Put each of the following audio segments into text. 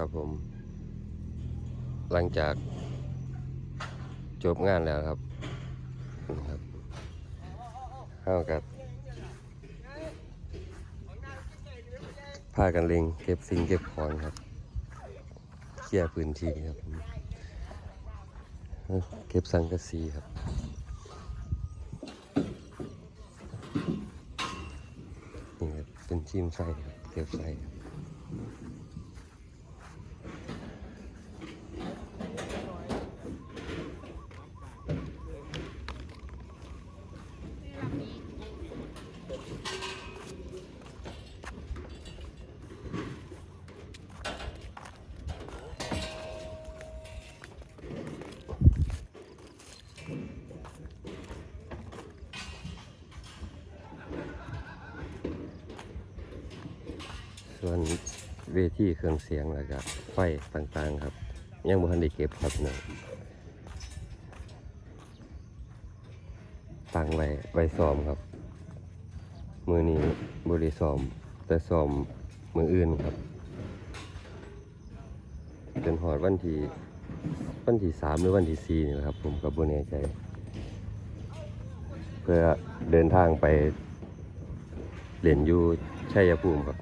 ครับผม หลังจากจบงานแล้วครับนะครับเข้ากับพากันเล็งเก็บสิ่งเก็บของครับเคลียร์พื้นที่ครับเก็บสังกะสีครับนี่ครับเป็นทีมไส้ครับเก็บไส้ครับ ส่วนเวทีเครื่องเสียงแล้วก็ไฟต่างๆครับ ยังบ่ทันได้เก็บครับเนาะตั้งไว้ไว้ซ้อมครับ มือนี้บริซ้อม แต่ซ้อมมืออื่นครับเป็นหอดวันที่วันที่สามหรือวันที่สี่นี่แหละครับ ผมกับบแน่ใจ เพื่อเดินทางไปเรียนอยู่ชัยภูมิครับ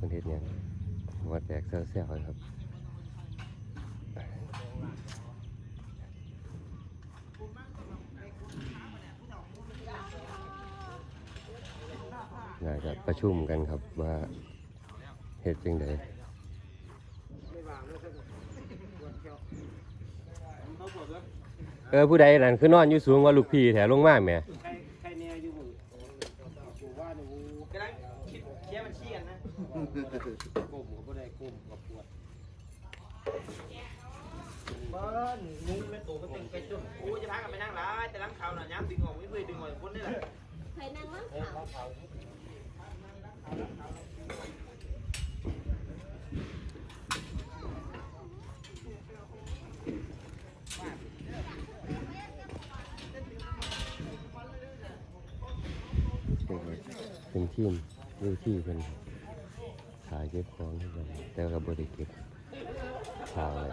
เขาเป็นครับประเนี่ยหัวแตกเซี่ยวๆครับน่าจะประชุมกันครับว่าเหตุจริงใดเออผู้ใดนั่นคือนอนอยู่สูงว่าลูกพี่แถวลงมาแหม่ ใครใครเนี่ยอยู่หมู่หมู่ว่าหนูกำลังคิดเคี้ยมันเชี่ยนนะก้มก็ได้ก้มกับปวด เบิ้ลนุ้งแม่โตก็เป็นไปจนกูจะพากันไปนั่งร้ายแต่ล้างข่าวน่ะย้ำดึงออกไม่เคยดึงออกคนนี่แหละเคยนั่งมั้งเขาเป็นทีมเวทีเป็นขายเก็บของทุกคนแต่ก็บริเก็บขาย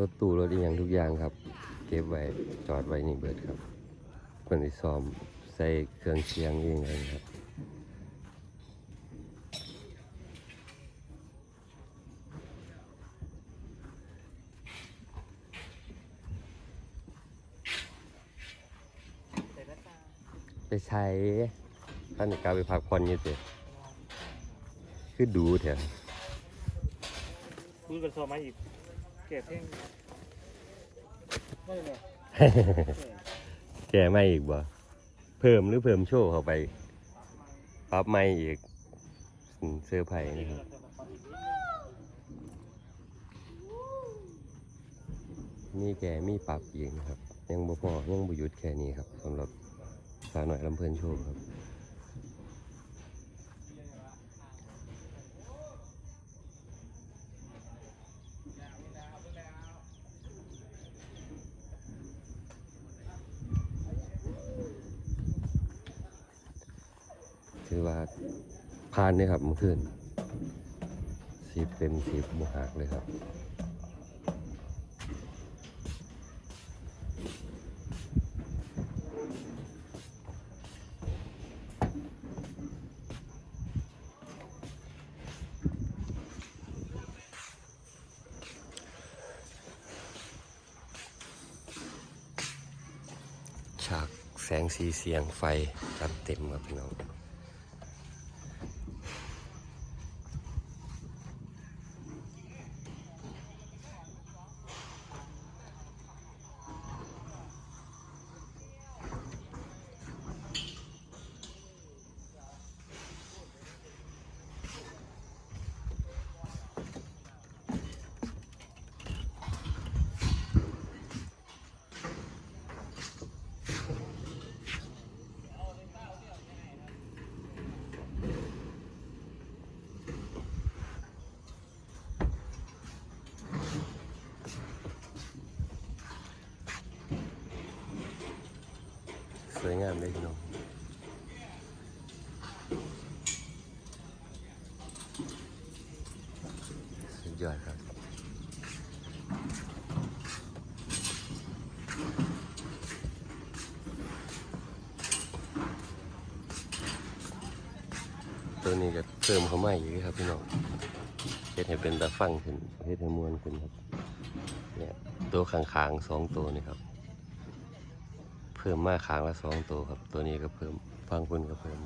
รถตู้รถอีกอย่างทุกอย่างครับ เก็บไว้จอดไว้นี่เบิดครับคนที่ซ้อมใส่เครื่องเชียงเองเลยครับไปใช้ท่านกาไปพักผ่อนอยี่เตคือดูแถวคุยกันโซมาอีก เก็บเพ่งไม่เลยแก่ไม่อีกบ่เพิ่มหรือเพิ่มโชว์เข้าไปปรับไม่อีกเสื้อไผ่นะครับมีแก่มีปรับอีกนะครับ ยังบ่พอยังบ่หยุดแค่นี้ครับสำหรับสาวหน่อยลำเพลินโชว์ครับ ถือว่าผ่านเนี่ยครับเมื่อคืนสิบเต็มสิบบวหักเลยครับฉากแสงสีเสียงไฟจัดเต็มครับพี่น้อง วยงามเลยพี่น้องสุดยอดครับตัวนี้ก็เพิ่มเข้ามาอีกครับพี่น้องเฮ็ดให้เป็นตาฟังขึ้นเฮ็ดให้มวนขึ้นครับเนี่ยตัวข้างๆสองตัวนี่ครับ พิ่มมาขางละสองตัวครับ ตัวนี้ก็เพิ่มฟังคุณก็เพิ่ม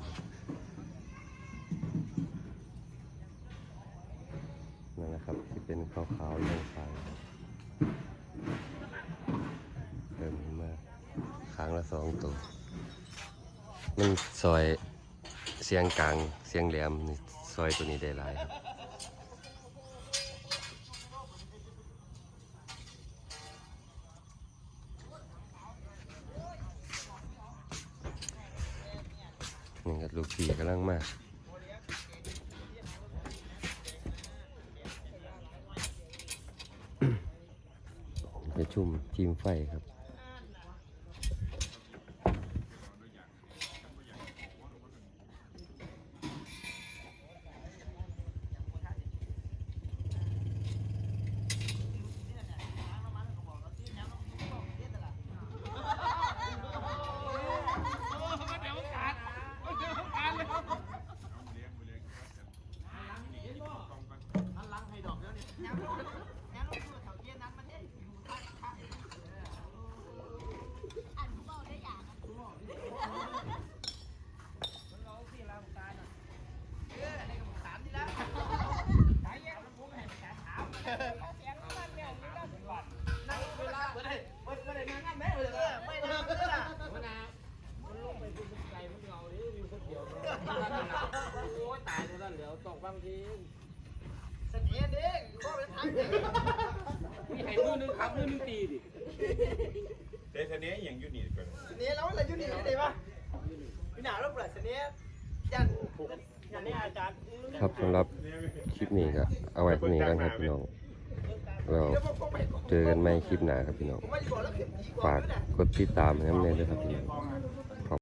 นั่นนะครับที่เป็นขาวๆเรื่องขางเพิ่มขึ้นมาขางละสองตัว มันซอยเสียงกลางเสียงแหลมซอยตัวนี้ได้หลายครับ นี่ครับลูกพี่กำลังมาจะชุ่มทีมไฟครับ โอ้ยตายแล้วนั่นเดี๋ยวตก บางทีเสนียเด้งก็เป็นทางเด้งมีให้มือนึงขับมือนึงตีดิเดทเนี้ยอย่างยูนิตก่อนเสนียแล้วอะไรอยู่นี่ได้ปะพี่หนาเราเปิดเสนียยันยันนี่อาจารย์ครับสำหรับคลิปนี้ก็เอาไว้เท่านี้กันครับพี่น้องเราเจอกันใหม่คลิปหน้าครับพี่น้องไม่ได้บอกแล้วเข็มดีกว่าฝากกดติดตามให้น้ำเนยด้วยครับพี่น้อง